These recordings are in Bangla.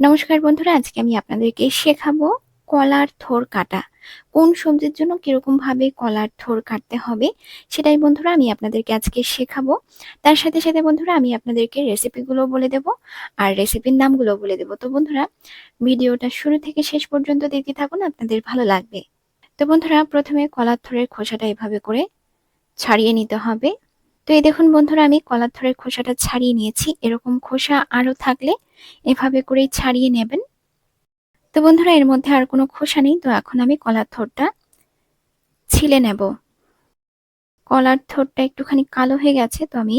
নমস্কার বন্ধুরা, আজকে আমি আপনাদেরকে শেখাবো কলার থোর কাটা। কোন সবজির জন্য কীরকম ভাবে কলার থোর কাটতে হবে, সেটাই বন্ধুরা আমি আপনাদেরকে আজকে শেখাবো। তার সাথে সাথে বন্ধুরা আমি আপনাদেরকে রেসিপিগুলো বলে দেব আর রেসিপির নামগুলো বলে দেব। তো বন্ধুরা, ভিডিওটা শুরু থেকে শেষ পর্যন্ত দেখতে থাকুন, আপনাদের ভালো লাগবে। তো বন্ধুরা, প্রথমে কলার থোরের খোসাটা এভাবে করে ছাড়িয়ে নিতে হবে। তো এই দেখুন বন্ধুরা, আমি কলার থরের খোসাটা ছাড়িয়ে নিয়েছি। এরকম খোসা আরও থাকলে এভাবে করেই ছাড়িয়ে নেবেন। তো বন্ধুরা, এর মধ্যে আর কোনো খোসা নেই। তো এখন আমি কলার থরটা ছিলে নেব। কলার থরটা একটুখানি কালো হয়ে গেছে, তো আমি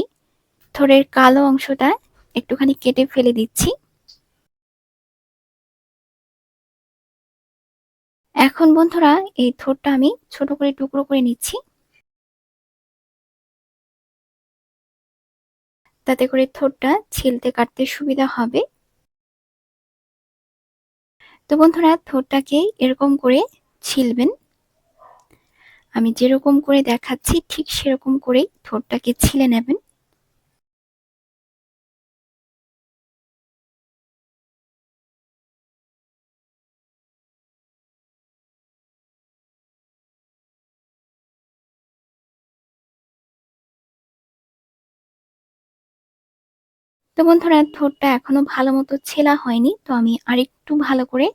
থরের কালো অংশটা একটুখানি কেটে ফেলে দিচ্ছি। এখন বন্ধুরা, এই থরটা আমি ছোট করে, টুকরো করে নিচ্ছি। তাতে করে থোটটা ছিলতে কাটতে সুবিধা হবে। তো বন্ধুরা, ঠোঁটটাকে এরকম করে ছিলবেন। আমি যেরকম করে দেখাচ্ছি, ঠিক সেরকম করেই থোটটাকে ছিলে নেবেন। তো বন্ধুরা থোরটা এখনও ভালো মতো ছেলা হয়নি, তো আমি আরেকটু ভালো করে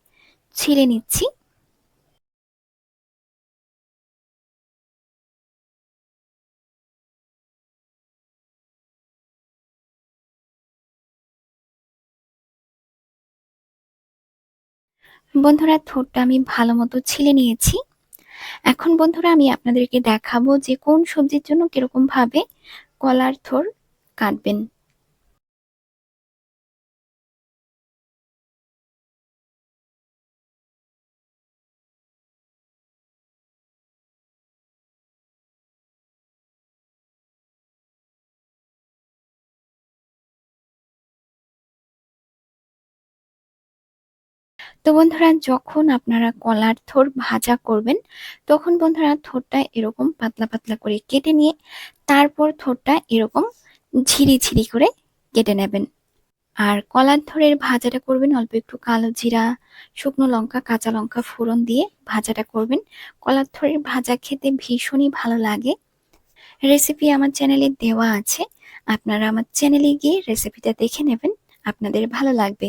ছিলে নিচ্ছি। বন্ধুরা থোরটা আমি ভালো মতো ছিলে নিয়েছি। এখন বন্ধুরা, আমি আপনাদেরকে দেখাবো যে কোন সবজির জন্য কীরকম ভাবে কলার থোর কাটবেন। তো বন্ধুরা, যখন আপনারা কলার থোর ভাজা করবেন, তখন বন্ধুরা থোরটা এরকম পাতলা পাতলা করে কেটে নিয়ে, তারপর থোরটা এরকম ঝিরি ঝিরি করে কেটে নেবেন। আর কলার থোরের ভাজাটা করবেন অল্প একটু কালো জিরা, শুকনো লঙ্কা, কাঁচা লঙ্কা ফোড়ন দিয়ে ভাজাটা করবেন। কলার থোরের ভাজা খেতে ভীষণই ভালো লাগে। রেসিপি আমার চ্যানেলে দেওয়া আছে। আপনারা আমার চ্যানেলে গিয়ে রেসিপিটা দেখে নেবেন। আপনাদের ভালো লাগবে।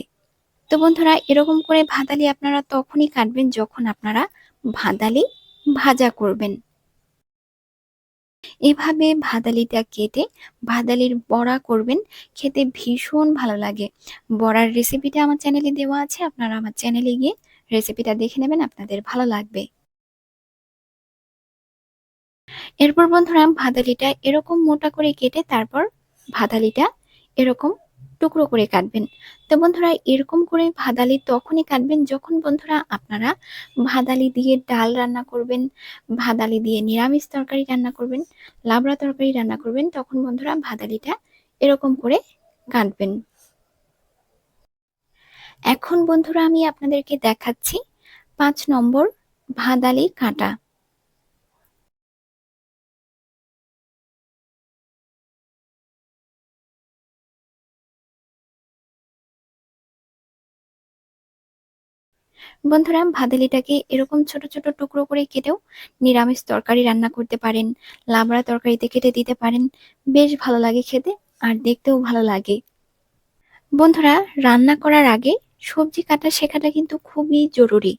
তো বন্ধুরা, এরকম করে ভাদালি আপনারা তখনই কাটবেন যখন আপনারা ভাদালি ভাজা করবেন। এভাবে ভাদালিটা কেটে ভাদালির বড়া করবেন, খেতে ভীষণ ভালো লাগে। বড়ার রেসিপিটা আমার চ্যানেলে দেওয়া আছে, আপনারা আমার চ্যানেলে গিয়ে রেসিপিটা দেখে নেবেন, আপনাদের ভালো লাগবে। এরপর বন্ধুরা, ভাদালিটা এরকম মোটা করে কেটে তারপর ভাদালিটা এরকম টুকরো করে কাটবেন। তো বন্ধুরা, এরকম করে ভাদালি তখনই কাটবেন যখন বন্ধুরা আপনারা ভাদালি দিয়ে ডাল রান্না করবেন, ভাদালি দিয়ে নিরামিষ তরকারি রান্না করবেন, লাবড়া তরকারি রান্না করবেন, তখন বন্ধুরা ভাদালিটা এরকম করে কাটবেন। এখন বন্ধুরা আমি আপনাদেরকে দেখাচ্ছি পাঁচ নম্বর ভাদালি কাটা। বন্ধুরা, ভাদালিটাকে এরকম ছোট ছোট টুকরো করে কেটেও নিরামিষ তরকারি রান্না করতে পারেন, লাবড়া তরকারিতে কেটে দিতে পারেন। বেশ ভালো লাগে খেতে আর দেখতেও ভালো লাগে। বন্ধুরা, রান্না করার আগে সবজি কাটা শেখাটা কিন্তু খুবই জরুরি।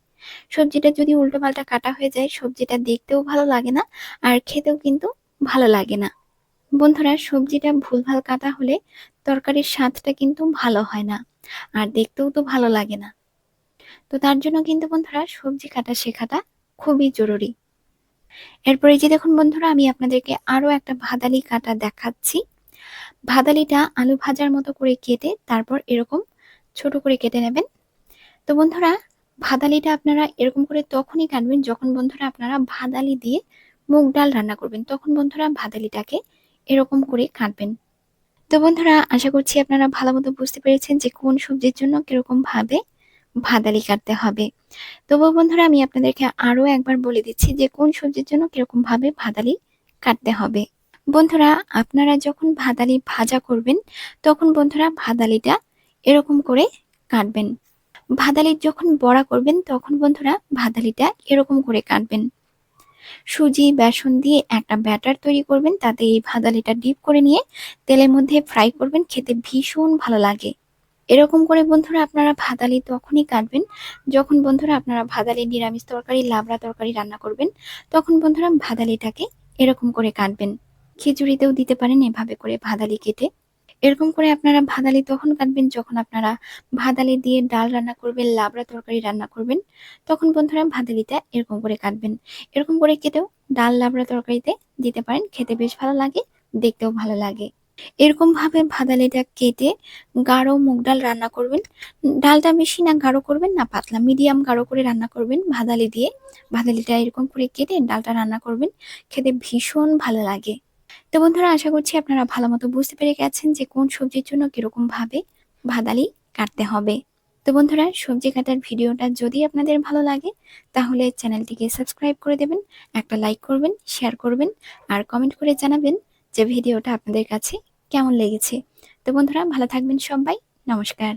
সবজিটা যদি উল্টো পাল্টা কাটা হয়ে যায়, সবজিটা দেখতেও ভালো লাগে না আর খেতেও কিন্তু ভালো লাগে না। বন্ধুরা, সবজিটা ভুলভাল কাটা হলে তরকারির স্বাদটা কিন্তু ভালো হয় না আর দেখতেও তো ভালো লাগে না। তো তার জন্য কিন্তু বন্ধুরা সবজি কাটা শেখাটা খুবই জরুরি। এরপরে যে দেখুন বন্ধুরা, আমি আপনাদেরকে আরও একটা ভাদালি কাটা দেখাচ্ছি। ভাদালিটা আলু ভাজার মতো করে কেটে তারপর এরকম ছোট করে কেটে নেবেন। তো বন্ধুরা, ভাদালিটা আপনারা এরকম করে তখনই কাটবেন যখন বন্ধুরা আপনারা ভাদালি দিয়ে মুগ ডাল রান্না করবেন, তখন বন্ধুরা ভাদালিটাকে এরকম করে কাটবেন। তো বন্ধুরা, আশা করছি আপনারা ভালো মতো বুঝতে পেরেছেন যে কোন সবজির জন্য কীরকম ভাবে ভাদালি কাটতে হবে। তবুও বন্ধুরা, আমি আপনাদেরকে আরও একবার বলে দিচ্ছি যে, কোন সবজির জন্য কীরকম ভাবে ভাদালি কাটতে হবে। বন্ধুরা, আপনারা যখন ভাদালি ভাজা করবেন, তখন বন্ধুরা ভাদালিটা এরকম করে কাটবেন। ভাদালির যখন বড়া করবেন, তখন বন্ধুরা ভাদালিটা এরকম করে কাটবেন। সুজি, বেসন দিয়ে একটা ব্যাটার তৈরি করবেন, তাতে এই ভাদালিটা ডিপ করে নিয়ে তেলের মধ্যে ফ্রাই করবেন, খেতে ভীষণ ভালো লাগে। এরকম করে বন্ধুরা আপনারা ভাদালি তখনই কাটবেন। যখন বন্ধুরা আপনারা ভাদালি নিরামিষ তরকারি, লাবড়া তরকারি রান্না করবেন, তখন বন্ধুরা ভাদালিটাকে এরকম করে কাটবেন। খিচুড়িতেও দিতে পারেন এভাবে করে ভাদালি কেটে। এরকম করে আপনারা ভাদালি তখন কাটবেন, যখন আপনারা ভাদালি দিয়ে ডাল রান্না করবেন, লাবড়া তরকারি রান্না করবেন, তখন বন্ধুরা ভাদালিটা এরকম করে কাটবেন। এরকম করে কেটেও ডাল, লাবড়া তরকারিতে দিতে পারেন। খেতে বেশ ভালো লাগে, দেখতেও ভালো লাগে। এরকম ভাবে ভাদালিটা কেটে গাঢ় মুগ ডাল রান্না করবেন। ডালটা বেশি না গাঢ় করবেন না পাতলা, মিডিয়াম গাঢ় করে রান্না করবেন ভাদালি দিয়ে। ভাদালিটা এরকম করে কেটে ডালটা রান্না করবেন, খেতে ভীষণ ভালো লাগে। তো বন্ধুরা, আশা করছি আপনারা ভালো মতো বুঝতে পেরে গেছেন যে কোন সবজির জন্য কীরকম ভাবে ভাদালি কাটতে হবে। তো বন্ধুরা, সবজি কাটার ভিডিওটা যদি আপনাদের ভালো লাগে, তাহলে চ্যানেলটিকে সাবস্ক্রাইব করে দেবেন, একটা লাইক করবেন, শেয়ার করবেন, আর কমেন্ট করে জানাবেন যে ভিডিওটা আপনাদের কাছে কেমন লেগেছে? তো বন্ধুরা ভালো থাকবেন সবাই। নমস্কার।